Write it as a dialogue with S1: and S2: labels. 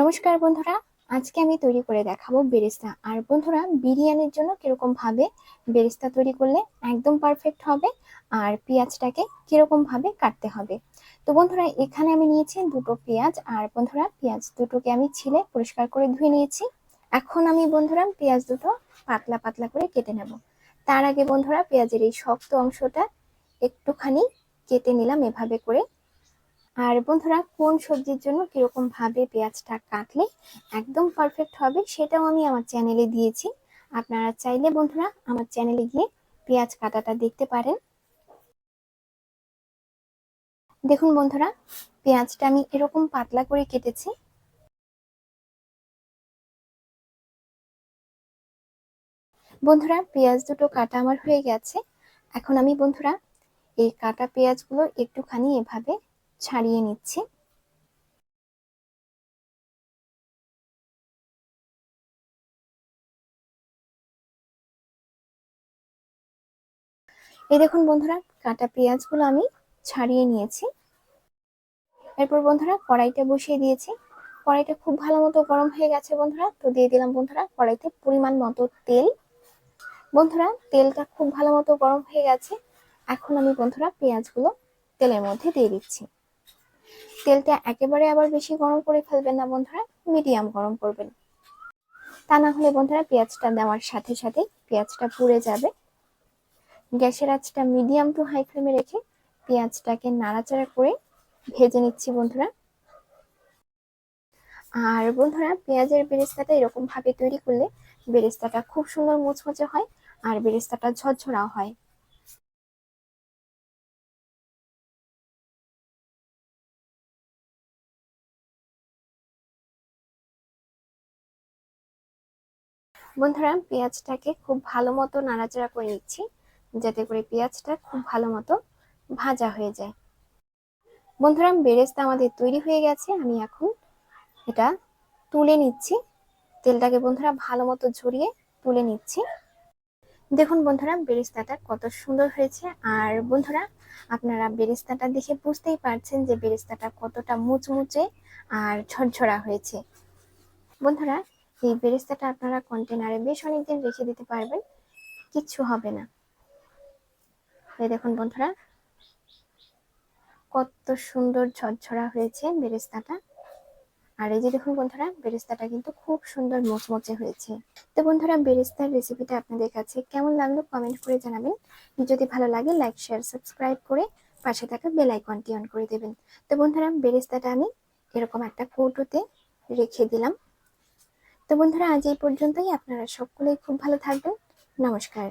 S1: নমস্কার বন্ধুরা, আজকে আমি তৈরি করে দেখাবো বেরেস্তা। আর বন্ধুরা, বিরিয়ানির জন্য কীরকম ভাবে বেরেস্তা তৈরি করলে একদম পারফেক্ট হবে আর পেঁয়াজটাকে কীরকম ভাবে কাটতে হবে। তো বন্ধুরা, এখানে আমি নিয়েছি দুটো পেঁয়াজ আর বন্ধুরা, পেঁয়াজ দুটোকে আমি ছিলে পরিষ্কার করে ধুয়ে নিয়েছি। এখন আমি বন্ধুরা, পেঁয়াজ দুটো পাতলা পাতলা করে কেটে নেব। তার আগে বন্ধুরা, পেঁয়াজের এই শক্ত অংশটা একটুখানি কেটে নিলাম এভাবে করে। আর বন্ধুরা, কোন সবজির জন্য কীরকম ভাবে পেঁয়াজটা কাটলে একদম পারফেক্ট হবে সেটাও আমি আমার চ্যানেলে দিয়েছি। আপনারা চাইলে বন্ধুরা আমার চ্যানেলে গিয়ে পেঁয়াজ কাটাটা দেখতে পারেন। দেখুন বন্ধুরা, পেঁয়াজটা আমি এরকম পাতলা করে কেটেছি। বন্ধুরা, পেঁয়াজ দুটো কাটা আমার হয়ে গেছে। এখন আমি বন্ধুরা, এই কাটা পেঁয়াজগুলো একটুখানি এভাবে ছাড়িয়ে নিচ্ছি। এই দেখুন বন্ধুরা, কাটা পেঁয়াজগুলো আমি ছাড়িয়ে নিয়েছি। এরপর বন্ধুরা কড়াইটা বসিয়ে দিয়েছি। কড়াইটা খুব ভালো মতো গরম হয়ে গেছে বন্ধুরা, তো দিয়ে দিলাম বন্ধুরা কড়াইতে পরিমাণ মতো তেল। বন্ধুরা, তেলটা খুব ভালো মতো গরম হয়ে গেছে। এখন আমি বন্ধুরা পেঁয়াজগুলো তেলের মধ্যে দিয়ে দিচ্ছি। তেলটা একেবারে আবার বেশি গরম করে ফেলবেন না বন্ধুরা, মিডিয়াম গরম করবেন। তা না হলে বন্ধুরা পেঁয়াজটা দেওয়ার সাথে সাথে পেঁয়াজটা পুড়ে যাবে। গ্যাসের আঁচটা মিডিয়াম টু হাই ফ্লেমে রেখে পেঁয়াজটাকে নাড়াচাড়া করে ভেজে নিচ্ছি বন্ধুরা। আর বন্ধুরা, পেঁয়াজের বেরেস্তাটা এরকম ভাবে তৈরি করলে বেরেস্তাটা খুব সুন্দর মুচমুচে হয় আর বেরেস্তাটা ঝরঝরাও হয়। বন্ধুরা, পেঁয়াজটাকে খুব ভালো মতো নাড়াচাড়া করে নিচ্ছি, যাতে করে পেঁয়াজটা খুব ভালো মতো ভাজা হয়ে যায়। বন্ধুরা, বেরেস্তা আমাদের তৈরি হয়ে গেছে, আমি এখন এটা তুলে নিচ্ছি। তেলটাকে বন্ধুরা ভালো মতো ঝরিয়ে তুলে নিচ্ছি। দেখুন বন্ধুরা, বেরেস্তাটা কত সুন্দর হয়েছে। আর বন্ধুরা, আপনারা বেরেস্তাটা দেখে বুঝতেই পারছেন যে বেরেস্তাটা কতটা মুচমুচে আর ঝরঝরা হয়েছে। বন্ধুরা এই বেরেস্তাটা আপনারা কন্টেনারে বেশ অনেকদিন রেখে দিতে পারবেন, কিচ্ছু হবে না। এই দেখুন বন্ধুরা, কত সুন্দর ঝরঝরা হয়েছে বেরেস্তাটা। আর এই যে দেখুন বন্ধুরা, বেরেস্তাটা কিন্তু খুব সুন্দর মচমচে হয়েছে। তো বন্ধুরা, বেরেস্তার রেসিপিটা আপনাদের কাছে কেমন লাগল কমেন্ট করে জানাবেন। যদি ভালো লাগে লাইক শেয়ার সাবস্ক্রাইব করে পাশে থাকা বেল আইকনটি অন করে দেবেন। তো বন্ধুরা, বেরেস্তাটা আমি এরকম একটা কৌটোতে রেখে দিলাম। তো বন্ধুরা আজ এই পর্যন্তই। আপনারা সকলেই খুব ভালো থাকবেন। নমস্কার।